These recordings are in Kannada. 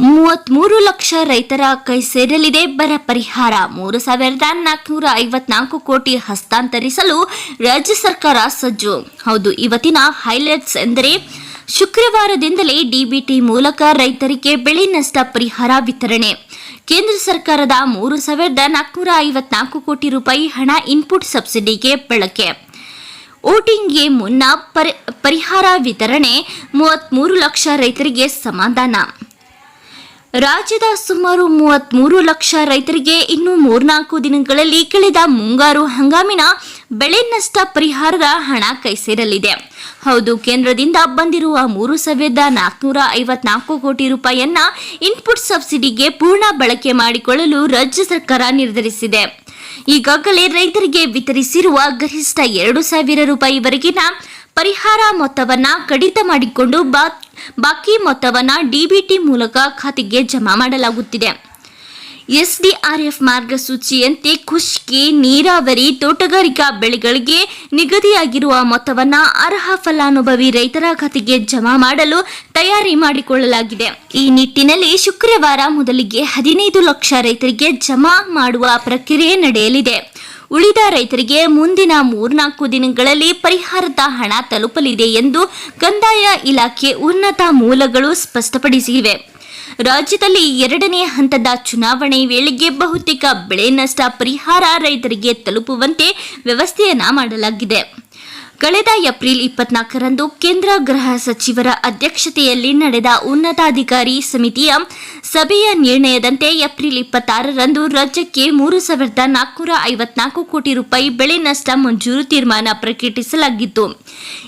ಮೂವತ್ಮೂರು ಲಕ್ಷ ರೈತರ ಕೈ ಸೇರಲಿದೆ. ಬರ ಪರಿಹಾರ. ಮೂರು ಸಾವಿರದ ನಾಲ್ಕುನೂರ ಐವತ್ನಾಲ್ಕು ಕೋಟಿ ಹಸ್ತಾಂತರಿಸಲು ರಾಜ್ಯ ಸರ್ಕಾರ ಸಜ್ಜು. ಹೌದು, ಇವತ್ತಿನ ಹೈಲೈಟ್ಸ್ ಎಂದರೆ ಶುಕ್ರವಾರದಿಂದಲೇ ಡಿಬಿಟಿ ಮೂಲಕ ರೈತರಿಗೆ ಬೆಳೆ ನಷ್ಟ ಪರಿಹಾರ ವಿತರಣೆ. ಕೇಂದ್ರ ಸರ್ಕಾರದ ಮೂರು ಸಾವಿರದ ನಾಲ್ಕುನೂರ ಐವತ್ನಾಲ್ಕು ಕೋಟಿ ರೂಪಾಯಿ ಹಣ ಇನ್ಪುಟ್ ಸಬ್ಸಿಡಿಗೆ ಬಳಕೆ. ವೋಟಿಂಗ್ಗೆ ಮುನ್ನ ಪರಿ, ಪರಿಹಾರ ವಿತರಣೆ ಮೂವತ್ಮೂರು ಲಕ್ಷ ರೈತರಿಗೆ ಸಮಾಧಾನ. ರಾಜ್ಯದ ಸುಮಾರು ಮೂವತ್ಮೂರು ಲಕ್ಷ ರೈತರಿಗೆ ಇನ್ನು ಮೂರ್ನಾಲ್ಕು ದಿನಗಳಲ್ಲಿ ಕಳೆದ ಮುಂಗಾರು ಹಂಗಾಮಿನ ಬೆಳೆ ನಷ್ಟ ಪರಿಹಾರದ ಹಣ ಕೈ ಸೇರಲಿದೆ. ಹೌದು, ಕೇಂದ್ರದಿಂದ ಬಂದಿರುವ ಮೂರು ಸಾವಿರದ ನಾಲ್ಕುನೂರ ಐವತ್ನಾಲ್ಕು ಕೋಟಿ ರೂಪಾಯಿಯನ್ನ ಇನ್ಪುಟ್ ಸಬ್ಸಿಡಿಗೆ ಪೂರ್ಣ ಬಳಕೆ ಮಾಡಿಕೊಳ್ಳಲು ರಾಜ್ಯ ಸರ್ಕಾರ ನಿರ್ಧರಿಸಿದೆ. ಈಗಾಗಲೇ ರೈತರಿಗೆ ವಿತರಿಸಿರುವ ಗರಿಷ್ಠ ಎರಡು ಸಾವಿರ ರೂಪಾಯಿವರೆಗಿನ ಪರಿಹಾರ ಮೊತ್ತವನ್ನು ಕಡಿತ ಮಾಡಿಕೊಂಡು ಬಾಕಿ ಮೊತ್ತವನ್ನು ಡಿಬಿಟಿ ಮೂಲಕ ಖಾತೆಗೆ ಜಮಾ ಮಾಡಲಾಗುತ್ತಿದೆ. ಎಸ್ಡಿಆರ್ಎಫ್ ಮಾರ್ಗಸೂಚಿಯಂತೆ ಖುಷ್ಕಿ, ನೀರಾವರಿ, ತೋಟಗಾರಿಕಾ ಬೆಳೆಗಳಿಗೆ ನಿಗದಿಯಾಗಿರುವ ಮೊತ್ತವನ್ನು ಅರ್ಹ ಫಲಾನುಭವಿ ರೈತರ ಖಾತೆಗೆ ಜಮಾ ಮಾಡಲು ತಯಾರಿ ಮಾಡಿಕೊಳ್ಳಲಾಗಿದೆ. ಈ ನಿಟ್ಟಿನಲ್ಲಿ ಶುಕ್ರವಾರ ಮೊದಲಿಗೆ ಹದಿನೈದು ಲಕ್ಷ ರೈತರಿಗೆ ಜಮಾ ಮಾಡುವ ಪ್ರಕ್ರಿಯೆ ನಡೆಯಲಿದೆ. ಉಳಿದ ರೈತರಿಗೆ ಮುಂದಿನ ಮೂರ್ನಾಲ್ಕು ದಿನಗಳಲ್ಲಿ ಪರಿಹಾರದ ಹಣ ತಲುಪಲಿದೆ ಎಂದು ಕಂದಾಯ ಇಲಾಖೆ ಉನ್ನತ ಮೂಲಗಳು ಸ್ಪಷ್ಟಪಡಿಸಿವೆ. ರಾಜ್ಯದಲ್ಲಿ ಎರಡನೇ ಹಂತದ ಚುನಾವಣೆ ವೇಳೆಗೆ ಬಹುತೇಕ ಬೆಳೆ ನಷ್ಟ ಪರಿಹಾರ ರೈತರಿಗೆ ತಲುಪುವಂತೆ ವ್ಯವಸ್ಥೆಯನ್ನ ಮಾಡಲಾಗಿದೆ. ಕಳೆದ ಏಪ್ರಿಲ್ ಇಪ್ಪತ್ನಾಲ್ಕರಂದು ಕೇಂದ್ರ ಗೃಹ ಸಚಿವರ ಅಧ್ಯಕ್ಷತೆಯಲ್ಲಿ ನಡೆದ ಉನ್ನತಾಧಿಕಾರಿ ಸಮಿತಿಯ ಸಭೆಯ ನಿರ್ಣಯದಂತೆ ಏಪ್ರಿಲ್ ಇಪ್ಪತ್ತಾರರಂದು ರಾಜ್ಯಕ್ಕೆ ಮೂರು ಸಾವಿರದ ನಾಲ್ಕುನೂರ ಐವತ್ನಾಲ್ಕು ಕೋಟಿ ರೂಪಾಯಿ ಬೆಳೆ ನಷ್ಟ ಮಂಜೂರು ತೀರ್ಮಾನ ಪ್ರಕಟಿಸಲಾಗಿತ್ತು.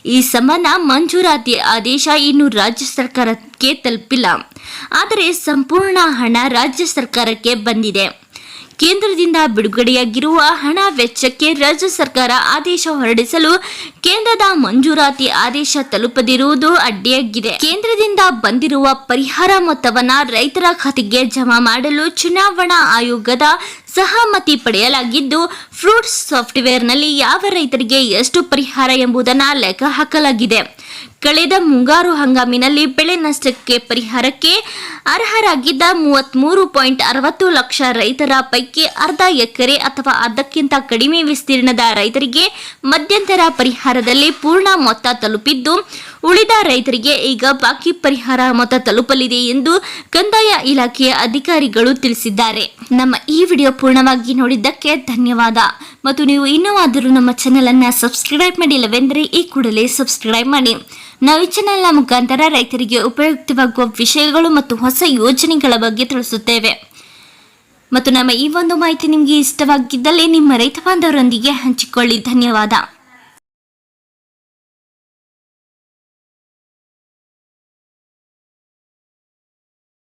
ಈ ಸಂಬಂಧ ಮಂಜೂರಾತಿ ಆದೇಶ ಇನ್ನೂ ರಾಜ್ಯ ಸರ್ಕಾರಕ್ಕೆ ತಲುಪಿಲ್ಲ. ಆದರೆ ಸಂಪೂರ್ಣ ಹಣ ರಾಜ್ಯ ಸರ್ಕಾರಕ್ಕೆ ಬಂದಿದೆ. ಕೇಂದ್ರದಿಂದ ಬಿಡುಗಡೆಯಾಗಿರುವ ಹಣ ವೆಚ್ಚಕ್ಕೆ ರಾಜ್ಯ ಸರ್ಕಾರ ಆದೇಶ ಹೊರಡಿಸಲು ಕೇಂದ್ರದ ಮಂಜೂರಾತಿ ಆದೇಶ ತಲುಪದಿರುವುದು ಅಡ್ಡಿಯಾಗಿದೆ. ಕೇಂದ್ರದಿಂದ ಬಂದಿರುವ ಪರಿಹಾರ ಮೊತ್ತವನ್ನು ರೈತರ ಖಾತೆಗೆ ಜಮಾ ಮಾಡಲು ಚುನಾವಣಾ ಆಯೋಗದ ಸಹಮತಿ ಪಡೆಯಲಾಗಿದ್ದು ಫ್ರೂಟ್ಸ್ ಸಾಫ್ಟ್ವೇರ್ನಲ್ಲಿ ಯಾವ ರೈತರಿಗೆ ಎಷ್ಟು ಪರಿಹಾರ ಎಂಬುದನ್ನು ಲೆಕ್ಕ ಹಾಕಲಾಗಿದೆ. ಕಳೆದ ಮುಂಗಾರು ಹಂಗಾಮಿನಲ್ಲಿ ಬೆಳೆ ನಷ್ಟಕ್ಕೆ ಪರಿಹಾರಕ್ಕೆ ಅರ್ಹರಾಗಿದ್ದ ಮೂವತ್ಮೂರು ಪಾಯಿಂಟ್ ಅರವತ್ತು ಲಕ್ಷ ರೈತರ ಪೈಕಿ ಅರ್ಧ ಎಕರೆ ಅಥವಾ ಅದಕ್ಕಿಂತ ಕಡಿಮೆ ವಿಸ್ತೀರ್ಣದ ರೈತರಿಗೆ ಮಧ್ಯಂತರ ಪರಿಹಾರದಲ್ಲಿ ಪೂರ್ಣ ಮೊತ್ತ ತಲುಪಿದ್ದು ಉಳಿದ ರೈತರಿಗೆ ಈಗ ಬಾಕಿ ಪರಿಹಾರ ಮೊತ್ತ ತಲುಪಲಿದೆ ಎಂದು ಕಂದಾಯ ಇಲಾಖೆಯ ಅಧಿಕಾರಿಗಳು ತಿಳಿಸಿದ್ದಾರೆ. ನಮ್ಮ ಈ ವಿಡಿಯೋ ಪೂರ್ಣವಾಗಿ ನೋಡಿದ್ದಕ್ಕೆ ಧನ್ಯವಾದ. ಮತ್ತು ನೀವು ಇನ್ನೂ ನಮ್ಮ ಚಾನೆಲ್ ಅನ್ನ ಸಬ್ಸ್ಕ್ರೈಬ್ ಮಾಡಿಲ್ಲವೆಂದರೆ ಈ ಕೂಡಲೇ ಸಬ್ಸ್ಕ್ರೈಬ್ ಮಾಡಿ. ನಾವು ಈ ಚಾನೆಲ್ನ ಮುಖಾಂತರ ರೈತರಿಗೆ ಉಪಯುಕ್ತವಾಗುವ ವಿಷಯಗಳು ಮತ್ತು ಹೊಸ ಯೋಜನೆಗಳ ಬಗ್ಗೆ ತಿಳಿಸುತ್ತೇವೆ. ಮತ್ತು ನಮ್ಮ ಈ ಒಂದು ಮಾಹಿತಿ ನಿಮಗೆ ಇಷ್ಟವಾಗಿದ್ದಲ್ಲಿ ನಿಮ್ಮ ರೈತ ಬಾಂಧವರೊಂದಿಗೆ ಹಂಚಿಕೊಳ್ಳಿ. ಧನ್ಯವಾದ.